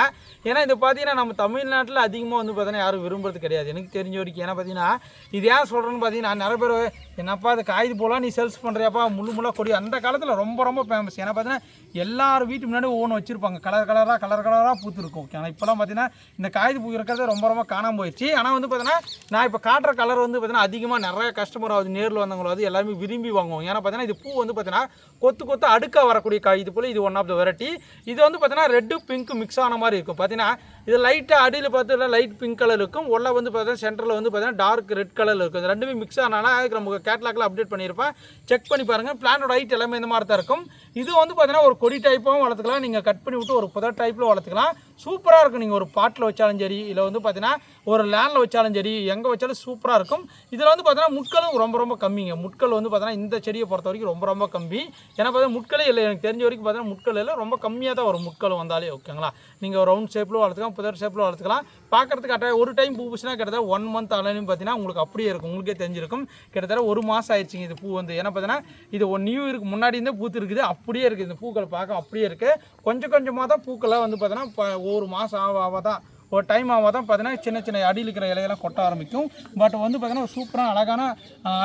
ஏன்னா இது பார்த்தீங்கன்னா நம்ம தமிழ்நாட்டில் அதிகமாக வந்து பார்த்தீங்கன்னா யாரும் விரும்புறது கிடையாது. எனக்கு தெரிஞ்ச வரைக்கும் ஏன்னா பார்த்தீங்கன்னா இது ஏன் சொல்கிறேன்னு பார்த்தீங்கன்னா நிறைய பேர் என்னப்பா அது காகித பூலாம் நீ சேல்ஸ் பண்ணுறியாப்பா முள்ளு முள்ளா கொடி. அந்த காலத்தில் ரொம்ப ரொம்ப ஃபேமஸ் ஏன்னா பார்த்தீங்கன்னா எல்லார் வீட்டு முன்னாடி ஒவ்வொன்று வச்சுருப்பாங்க. கலர் கலராக கலர் கலராக பூத்துருக்கும். ஓகேங்களா இப்போலாம் பார்த்தீங்கன்னா இந்த காகித பூ இருக்கிறது ரொம்ப ரொம்ப காணாமல் போயிடுச்சு ஆனால் வந்து பார்த்தீங்கன்னா நான் இப்போ காட்டுற கலர் வந்து பார்த்தீங்கன்னா அதிகமாக நிறைய கஸ்டமர் ஆகுது நேரில் வந்தவங்களாவது எல்லாருமே விரும்பி வாங்குவோம் ஏன்னா பார்த்தீங்கன்னா இது பூ வந்து பார்த்தீங்கன்னா கொத்து கொத்து அடுக்காக வரக்கூடிய காய் போல் இது ஒன் ஆஃப் த வெரைட்டி இது வந்து பார்த்தீங்கன்னா ரெட்டு பிங்க் மிக்ஸ் ஆன மாதிரி இருக்கும். பார்த்தீங்கன்னா இது லைட்டாக அடியில் பார்த்தீங்கன்னா லைட் பிங்க் கலர் இருக்கும். உள்ள வந்து பார்த்தீங்கன்னா சென்டரில் வந்து பார்த்தீங்கன்னா டார்க் ரெட் கலர் இருக்கும். இது ரெண்டுமே மிக்ஸ் ஆனால் அதுக்கு நமக்கு கேட்லாக்ல அப்டேட் பண்ணியிருப்பேன். செக் பண்ணி பாருங்கள் பிளானோட ஹைட் எல்லாமே இந்த மாதிரி தான் இருக்கும். இது வந்து பார்த்தீங்கன்னா ஒரு கொடி டைப்பாகவும் வளர்த்துக்கலாம். நீங்கள் கட் பண்ணி விட்டு ஒரு புதர் டைப்பில் வளர்த்துக்கலாம். சூப்பராக இருக்கும். நீங்கள் ஒரு பாட்டில் வச்சாலும் சரி இல்லை வந்து பார்த்தீங்கன்னா ஒரு லேண்டில் வச்சாலும் சரி எங்கே வச்சாலும் சூப்பராக இருக்கும். இதில் வந்து பார்த்தீங்கன்னா முட்களும் ரொம்ப ரொம்ப கம்மிங்க. முட்கள் வந்து பார்த்தீங்கன்னா இந்த செடியை பொறுத்த வரைக்கும் ரொம்ப ரொம்ப கம்மி. ஏன்னா பார்த்தீங்கன்னா முட்களே இல்லை. எனக்கு தெரிஞ்ச வரைக்கும் பார்த்தீங்கன்னா முட்கள் இல்லை. ரொம்ப கம்மியாக தான் வரும். முட்கள் வந்தாலே ஓகேங்களா நீங்கள் ரவுண்ட் ஷேப்பில் வளர்த்துக்கலாம் புதர் ஷேப்பில் வளர்த்துக்கலாம். பார்க்குறதுக்கு கரெக்டாக ஒரு டைம் பூ பூசினா கிட்டத்தட்ட ஒன் மந்த் ஆனாலும் பார்த்தீங்கன்னா உங்களுக்கு அப்படியே இருக்கும். உங்களுக்கே தெரிஞ்சிருக்கும். கிட்டத்தட்ட ஒரு மாதம் ஆயிடுச்சுங்க இது பூ வந்து. ஏன்னா பார்த்தீங்கன்னா இது ஒன் நியூ இயருக்கு முன்னாடி இருந்தே பூத்து இருக்குது அப்படியே இருக்குது இந்த பூக்கள் பார்க்க அப்படியே இருக்குது கொஞ்சம் கொஞ்சமாக தான் பூக்களை வந்து பார்த்தீங்கன்னா ஒவ்வொரு ஒரு மாதம் ஆக ஆக தான் ஒரு டைம் ஆக தான் பார்த்தீங்கன்னா சின்ன சின்ன அடியில் இருக்கிற இலையெல்லாம் கொட்ட ஆரம்பிக்கும். பட் வந்து பார்த்தீங்கன்னா சூப்பராக அழகான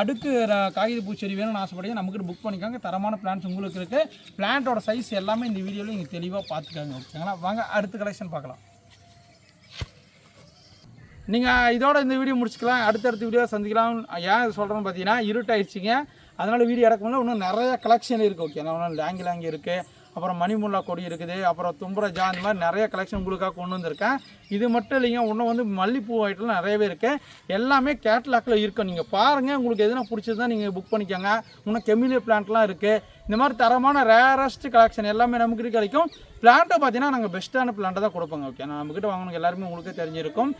அடுக்கு காகித பூச்செடி வேணும்னு ஆசைப்பட்டீங்க நமக்கு புக் பண்ணிக்கோங்க. தரமான பிளான்ஸ் உங்களுக்கு இருக்குது பிளான்ட்டோட சைஸ் எல்லாமே இந்த வீடியோவில் நீங்கள் தெளிவாக பார்த்துக்கோங்க ஓகேங்களா வாங்க அடுத்த கலெக்ஷன் பார்க்கலாம். நீங்கள் இதோட இந்த வீடியோ முடிச்சுக்கலாம். அடுத்தடுத்த வீடியோ சந்திக்கலாம். ஏன் சொல்கிறேன்னு பார்த்தீங்கன்னா இருட்டாயிடுச்சிங்க. அதனால் வீடியோ இறக்கமுடியல இன்னும் நிறைய கலெக்ஷன் இருக்குது ஓகே இன்னும் லேங்கு லேங்கு இருக்குது அப்புறம் மணிமுல்லா கொடி இருக்குது அப்புறம் தும்புரஜா இந்த மாதிரி நிறைய கலெக்ஷன் உங்களுக்காக கொண்டு வந்திருக்கேன். இது மட்டும் இல்லைங்க இன்னும் வந்து மல்லிப்பூ ஐட்டம்லாம் நிறையவே இருக்குது எல்லாமே கேட்லாக்கில் இருக்கும். நீங்கள் பாருங்கள் உங்களுக்கு எதுனா பிடிச்சதுன்னா நீங்கள் புக் பண்ணிக்கோங்க. இன்னும் கெமிலிய பிளான்ட்லாம் இருக்குது இந்த மாதிரி தரமான ரேரஸ்ட் கலெக்ஷன் எல்லாமே நமக்கு கிடைக்கும். பிளான்ட்டை பார்த்தீங்கன்னா நாங்கள் பெஸ்ட்டான பிளான்ட்டை தான் கொடுப்போங்க ஓகே நான் நம்மக்கிட்ட வாங்கினவங்க எல்லாருமே உங்களுக்கு தெரிஞ்சிருக்கும்.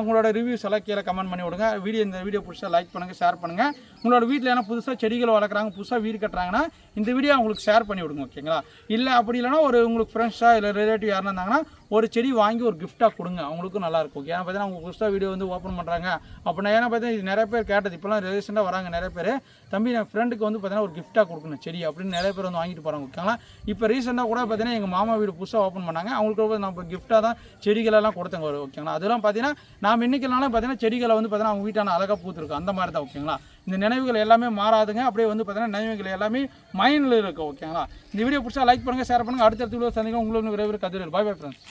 உங்களோட ரிவ்யூஸ் எல்லாம் கீழே கமெண்ட் பண்ணி விடுங்க. வீடியோ இந்த வீடியோ பிடிச்சா லைக் பண்ணுங்கள் ஷேர் பண்ணுங்கள் உங்களோட வீட்டில் ஏன்னா புதுசாக செடிகள் வளர்க்குறாங்க புதுசாக வீடு கட்டுறாங்கன்னா இந்த வீடியோ உங்களுக்கு ஷேர் பண்ணி விடுங்க ஓகேங்களா இல்லை அப்படி இல்லைன்னா ஒரு உங்களுக்கு ஃப்ரெண்ட்ஸாக இல்லை ரிலேட்டிவ் யாருன்னா இருந்தாங்கன்னா ஒரு செடி வாங்கி ஒரு கிஃப்ட்டாக கொடுங்க. அவங்களுக்கும் நல்லா இருக்கும். ஏன்னா பார்த்தீங்கன்னா அவங்க புதுசாக வீடியோ வந்து ஓப்பன் பண்ணுறாங்க அப்படின்னா ஏன்னா பார்த்தீங்கன்னா இது நிறைய பேர் கேட்டது. இப்போலாம் ரீசெண்டாக வராங்க நிறைய பேர். தம்பி என் ஃப்ரெண்டுக்கு வந்து பார்த்தீங்கன்னா ஒரு கிஃப்ட்டாக கொடுக்கணும் செடி அப்படின்னு நிறைய பேர் வந்து வாங்கிட்டு போகிறாங்க ஓகேங்களா இப்போ ரீசெண்டாக கூட பார்த்தீங்கன்னா எங்கள் மாமா வீடு புதுசாக ஓப்பன் பண்ணாங்க. அவங்களுக்கு நம்ம நான் இப்போ கிஃப்ட்டாக தான் செடிகளெல்லாம் கொடுத்தேங்க ஓகேங்களா அதெல்லாம் பார்த்தீங்கன்னா நான் இன்னைக்குனாலும் பார்த்தீங்கன்னா செடிகளை வந்து பார்த்தீங்கன்னா அவங்க வீட்டான அழகாக பூத்துருக்கும். அந்த மாதிரி தான் ஓகேங்களா இந்த நினைவுகள் எல்லாமே மாறாதுங்க. அப்படியே வந்து பார்த்தீங்கன்னா நினைவுகள் எல்லாமே மைண்டில் இருக்கும் ஓகேங்களா இந்த வீடியோ பிடிச்சா லைக் பண்ணுங்கள் ஷேர் பண்ணுங்கள் அடுத்த வீடியோ சந்திக்கும் உங்களுக்கு விரைவில் கதிரல். பாய் பாய் ஃப்ரெண்ட்ஸ்